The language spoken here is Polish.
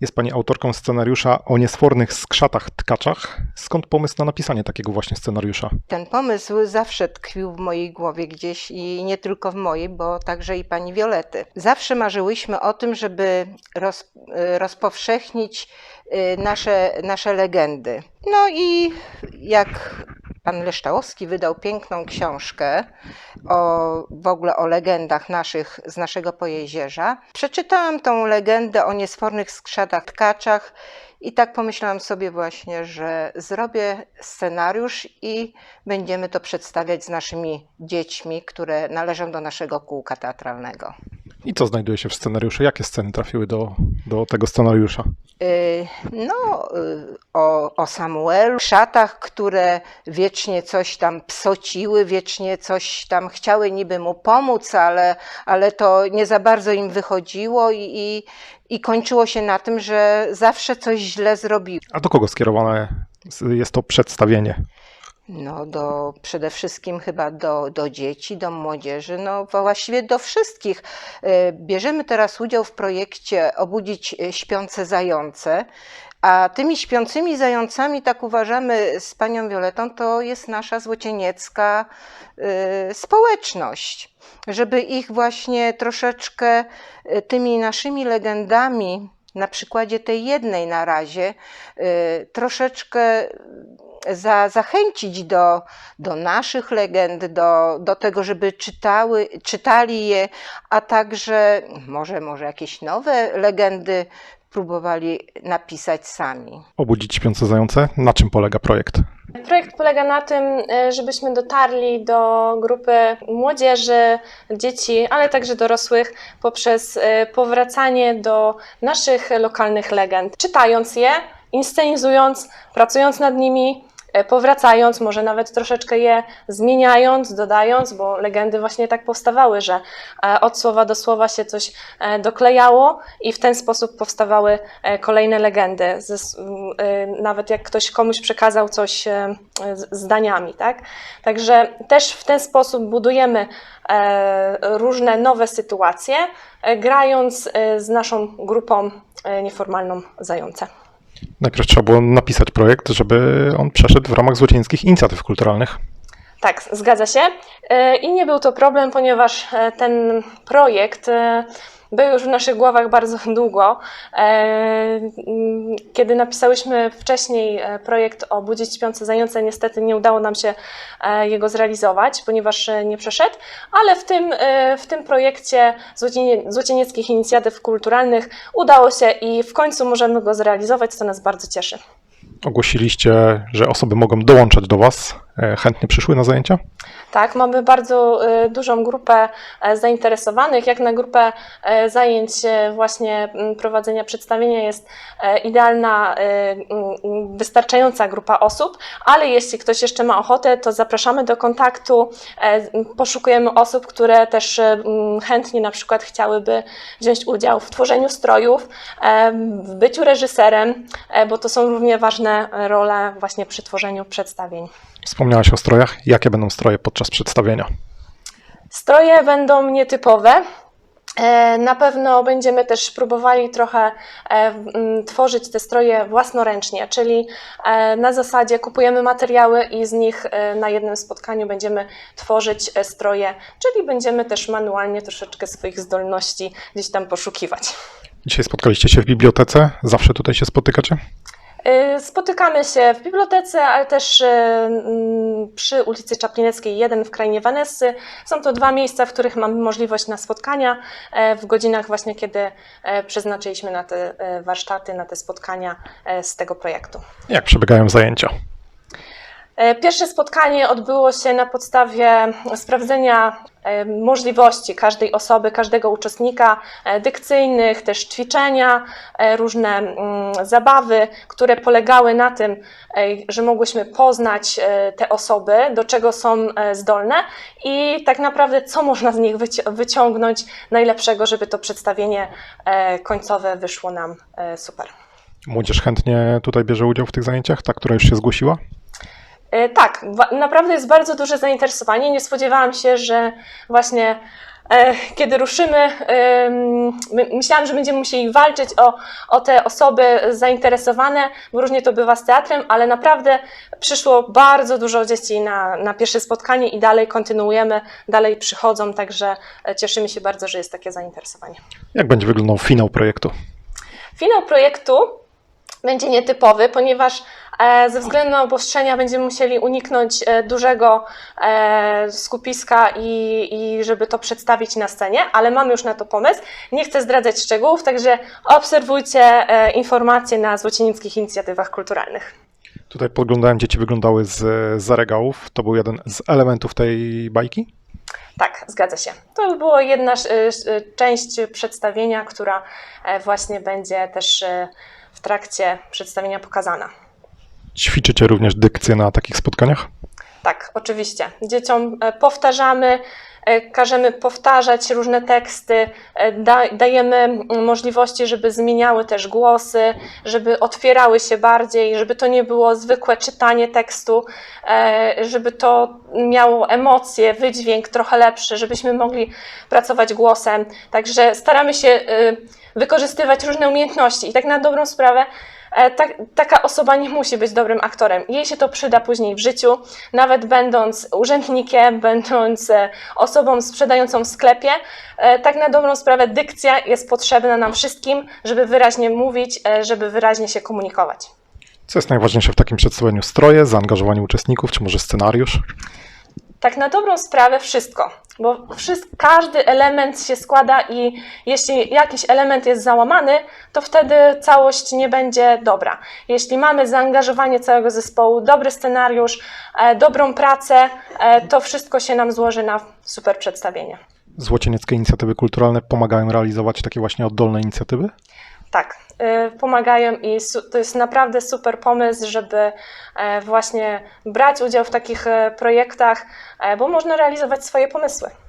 Jest Pani autorką scenariusza o niesfornych skrzatach tkaczach. Skąd pomysł na napisanie takiego właśnie scenariusza? Ten pomysł zawsze tkwił w mojej głowie gdzieś i nie tylko w mojej, bo także i pani Wiolety. Zawsze marzyłyśmy o tym, żeby roz, y, rozpowszechnić y, nasze, nasze legendy. No i jak pan Leszczałowski wydał piękną książkę o, w ogóle o legendach naszych z naszego pojezierza, przeczytałam tą legendę o niesfornych skrzatach tkaczach i tak pomyślałam sobie właśnie, że zrobię scenariusz i będziemy to przedstawiać z naszymi dziećmi, które należą do naszego kółka teatralnego. I co znajduje się w scenariuszu? Jakie sceny trafiły do, do tego scenariusza? Y, No, y, o, o Samuelu, szatach, które wiecznie coś tam psociły, wiecznie coś tam chciały niby mu pomóc, ale, ale to nie za bardzo im wychodziło i, i, i kończyło się na tym, że zawsze coś źle zrobiły. A do kogo skierowane jest to przedstawienie? No, do, przede wszystkim chyba do, do dzieci, do młodzieży, no właściwie do wszystkich. E, Bierzemy teraz udział w projekcie Obudzić śpiące zające, a tymi śpiącymi zającami, tak uważamy z panią Violetą, to jest nasza złocieniecka e, społeczność. Żeby ich właśnie troszeczkę e, tymi naszymi legendami, na przykładzie tej jednej na razie, troszeczkę za, zachęcić do, do naszych legend, do, do tego, żeby czytały, czytali je, a także może, może jakieś nowe legendy próbowali napisać sami. Obudzić śpiące zające? Na czym polega projekt? Projekt polega na tym, e, żebyśmy dotarli do grupy młodzieży, dzieci, ale także dorosłych poprzez e, powracanie do naszych lokalnych legend. Czytając je, inscenizując, pracując nad nimi, powracając, może nawet troszeczkę je zmieniając, dodając, bo legendy właśnie tak powstawały, że e, od słowa do słowa się coś e, doklejało i w ten sposób powstawały e, kolejne legendy. E, Nawet jak ktoś komuś przekazał coś e, zdaniami, tak? Także też w ten sposób budujemy e, różne nowe sytuacje, e, grając e, z naszą grupą e, nieformalną Zające. Najpierw trzeba było napisać projekt, żeby on przeszedł w ramach złocieńskich inicjatyw kulturalnych. Tak, zgadza się. E, I nie był to problem, ponieważ e, ten projekt e, był już w naszych głowach bardzo długo. E, Kiedy napisałyśmy wcześniej e, projekt o Budzić Śpiące Zające, niestety nie udało nam się e, jego zrealizować, ponieważ nie przeszedł, ale w tym, w tym projekcie Złocienie, Złocienieckich Inicjatyw Kulturalnych udało się i w końcu możemy go zrealizować, co nas bardzo cieszy. Ogłosiliście, że osoby mogą dołączać do Was. E, Chętnie przyszły na zajęcia? Tak, mamy bardzo y, dużą grupę e, zainteresowanych. Jak na grupę e, zajęć e, właśnie prowadzenia przedstawienia jest e, idealna, e, wystarczająca grupa osób, ale jeśli ktoś jeszcze ma ochotę, to zapraszamy do kontaktu. E, Poszukujemy osób, które też e, chętnie na przykład chciałyby wziąć udział w tworzeniu strojów, e, w byciu reżyserem, e, bo to są równie ważne role właśnie przy tworzeniu przedstawień. Wspomniałaś o strojach. Jakie będą stroje podczas przedstawienia? Stroje będą nietypowe. E, Na pewno będziemy też próbowali trochę e, tworzyć te stroje własnoręcznie, czyli e, na zasadzie kupujemy materiały i z nich na jednym spotkaniu będziemy tworzyć stroje, czyli będziemy też manualnie troszeczkę swoich zdolności gdzieś tam poszukiwać. Dzisiaj spotkaliście się w bibliotece. Zawsze tutaj się spotykacie? Y, Spotykamy się w bibliotece, ale też y, mm, przy ulicy Czaplineckiej 1 w krainie Vanessy. Są to dwa miejsca, w których mamy możliwość na spotkania e, w godzinach właśnie, kiedy e, przeznaczyliśmy na te e, warsztaty, na te spotkania z tego projektu. Jak przebiegają zajęcia? Pierwsze spotkanie odbyło się na podstawie sprawdzenia możliwości każdej osoby, każdego uczestnika e, dykcyjnych, też ćwiczenia, e, różne mm, zabawy, które polegały na tym, e, że mogłyśmy poznać te osoby, do czego są zdolne i tak naprawdę co można z nich wyci- wyciągnąć najlepszego, żeby to przedstawienie końcowe wyszło nam super. Młodzież chętnie tutaj bierze udział w tych zajęciach, ta, która już się zgłosiła? E, Tak, naprawdę jest bardzo duże zainteresowanie. Nie spodziewałam się, że właśnie e, kiedy ruszymy, myślałam, że będziemy musieli walczyć o, o te osoby zainteresowane, bo różnie to bywa z teatrem, ale naprawdę przyszło bardzo dużo dzieci na, na pierwsze spotkanie i dalej kontynuujemy, dalej przychodzą, także e, cieszymy się bardzo, że jest takie zainteresowanie. Jak będzie wyglądał finał projektu? Finał projektu będzie nietypowy, ponieważ e, ze względu na obostrzenia będziemy musieli uniknąć e, dużego e, skupiska i, i żeby to przedstawić na scenie, ale mamy już na to pomysł. Nie chcę zdradzać szczegółów, także obserwujcie informacje na Złocienickich Inicjatywach Kulturalnych. Tutaj podglądałem, dzieci wyglądały z, regałów. To był jeden z elementów tej bajki? Tak, zgadza się. To była jedna część przedstawienia, która właśnie będzie też w trakcie przedstawienia pokazana. Ćwiczycie również dykcję na takich spotkaniach? Tak, oczywiście. Dzieciom e, powtarzamy, e, każemy powtarzać różne teksty, e, da, dajemy mm, możliwości, żeby zmieniały też głosy, żeby otwierały się bardziej, żeby to nie było zwykłe czytanie tekstu, żeby to miało emocje, wydźwięk trochę lepszy, żebyśmy mogli pracować głosem. Także staramy się wykorzystywać różne umiejętności i tak na dobrą sprawę E, tak, taka osoba nie musi być dobrym aktorem. Jej się to przyda później w życiu, nawet będąc urzędnikiem, będąc e, osobą sprzedającą w sklepie. E, Tak na dobrą sprawę dykcja jest potrzebna nam wszystkim, żeby wyraźnie mówić, żeby wyraźnie się komunikować. Co jest najważniejsze w takim przedstawieniu? Stroje, zaangażowanie uczestników, czy może scenariusz? Tak na dobrą sprawę wszystko, bo wszyst- każdy element się składa i jeśli jakiś element jest załamany, to wtedy całość nie będzie dobra. Jeśli mamy zaangażowanie całego zespołu, dobry scenariusz, e, dobrą pracę, e, to wszystko się nam złoży na super przedstawienie. Złocienieckie inicjatywy kulturalne pomagają realizować takie właśnie oddolne inicjatywy? Tak, y, pomagają i to jest naprawdę super pomysł, żeby e, właśnie brać udział w takich e, projektach, e, bo można realizować swoje pomysły.